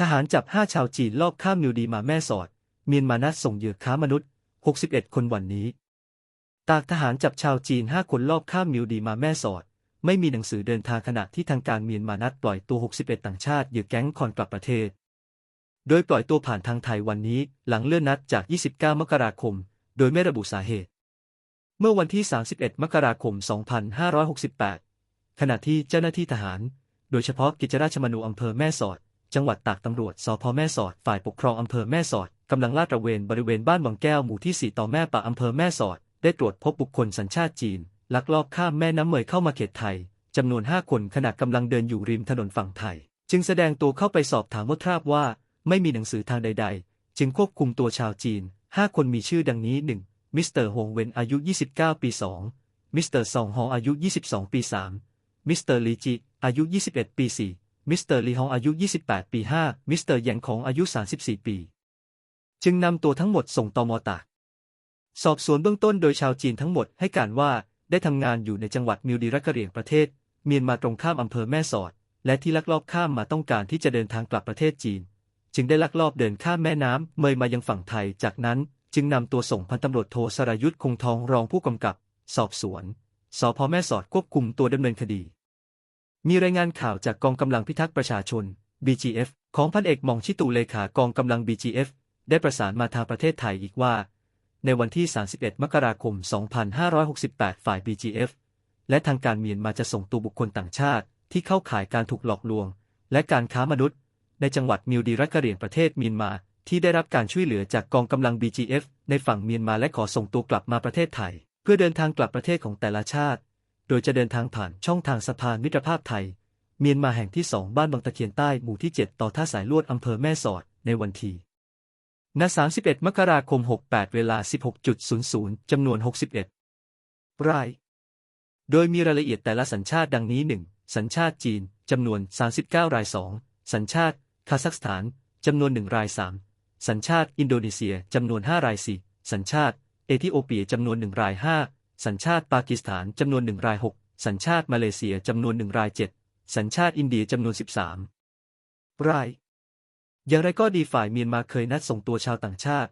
ทหารจับ 5 ชาวจีนลอบข้ามนิวดีมาแม่สอด เมียนมานัดส่งเหยื่อค้ามนุษย์ 61 คนวันนี้ ตากทหารจับชาวจีน 5 คนลอบข้ามนิวดีมาแม่สอด ไม่มีหนังสือเดินทางขณะที่ทางการเมียนมานัดปล่อยตัว 61 ต่างชาติเหยื่อแก๊งคอนกลับประเทศ โดยปล่อยตัวผ่านทางไทยวันนี้ หลังเลื่อนนัดจาก 29 มกราคม โดยไม่ระบุสาเหตุ เมื่อวันที่ 31 มกราคม 2568 ขณะที่เจ้าหน้าที่ทหาร โดยเฉพาะกิจราชมนูอำเภอแม่สอด จังหวัดตากตำรวจสพแม่สอดฝ่ายปกครองอำเภอแม่สอดกำลังลาดตระเวนบริเวณบ้านวังแก้วหมู่ที่ 4 ต่อแม่ป่าอำเภอแม่สอด ได้ตรวจพบบุคคลสัญชาติจีน ลักลอบข้ามแม่น้ำเมยเข้ามาเขตไทยจำนวน 5 คนขณะกำลังเดินอยู่ริมถนนฝั่งไทย จึงแสดงตัวเข้าไปสอบถามว่าทราบว่า ไม่มีหนังสือทางใด ๆ จึงควบคุมตัวชาวจีน 5 คนมีชื่อดังนี้ 1. มิสเตอร์ฮงเวนอายุ 29 ปี 2. มิสเตอร์ซองฮองอายุ 22 ปี 3. มิสเตอร์ลีจิอายุ 21 ปี 4. มิสเตอร์ลีฮองอายุ 28 ปี 5. มิสเตอร์หยางของอายุ 34 ปี จึงนำตัวทั้งหมดส่งตมตาก สอบสวนเบื้องต้นโดยชาวจีนทั้งหมดให้การว่าได้ทำงานอยู่ในจังหวัดมิวดีรักกะเหรี่ยงประเทศ เมียนมาตรงข้ามอำเภอแม่สอด และที่ลักลอบข้ามมาต้องการที่จะเดินทางกลับประเทศจีน จึงได้ลักลอบเดินข้ามแม่น้ำเมยมายังฝั่งไทย จากนั้นจึงนำตัวส่งพันตำรวจโทสรายุทธคงทองรองผู้กำกับ สอบสวน สพแม่สอดควบคุมตัวดำเนินคดี มีรายงานข่าวจากกองกำลังพิทักษ์ประชาชน BGF ของพันเอกมองชิตุเลขากองกำลัง BGF ได้ประสานมาทางประเทศไทยอีกว่า ในวันที่ 31 มกราคม 2568 ฝ่าย BGF และทางการเมียนมาจะส่งตัวบุคคลต่างชาติที่เข้าข่ายการถูกหลอกลวง และการค้ามนุษย์ ในจังหวัดมิวดีรักกะเหรี่ยงประเทศเมียนมา ที่ได้รับการช่วยเหลือจากกองกำลัง BGF ในฝั่งเมียนมาและขอส่งตัวกลับมาประเทศไทย เพื่อเดินทางกลับประเทศของแต่ละชาติ โดยจะเดินทางผ่านช่องทางสะพานมิตรภาพไทย เมียนมาแห่งที่2บ้านบางตะเคียนใต้หมู่ที่ 7 ต่อท่าสายลวดอำเภอแม่สอดในวันที่ณ31 มกราคม 68 เวลา 16.00 จำนวน 61 ราย โดยมีรายละเอียดแต่ละสัญชาติดังนี้ 1. สัญชาติจีน จำนวน 39 ราย 2. สัญชาติคาซัคสถาน จำนวน 1 ราย 3. สัญชาติอินโดนีเซีย จำนวน 5 ราย 4. สัญชาติ เอธิโอเปีย จำนวน 1 ราย 5. สัญชาติปากีสถานจำนวน1ราย 6. สัญชาติมาเลเซียจำนวน1ราย 7. สัญชาติอินเดียจำนวน 13 ราย อย่างไรก็ดีฝ่ายเมียนมาเคยนัดส่งตัวชาวต่างชาติ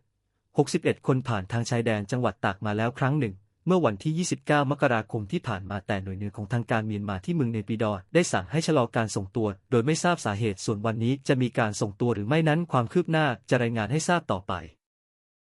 61 คนผ่านทางชายแดนจังหวัดตากมาแล้วครั้งหนึ่ง เมื่อวันที่ 29 มกราคมที่ผ่านมาแต่หน่วยงานของทางการเมียนมาที่เมืองเนปิดอร์ได้สั่งให้ชะลอการส่งตัว โดยไม่ทราบสาเหตุส่วนวันนี้จะมีการส่งตัวหรือไม่นั้นความคืบหน้าจะรายงานให้ทราบต่อไป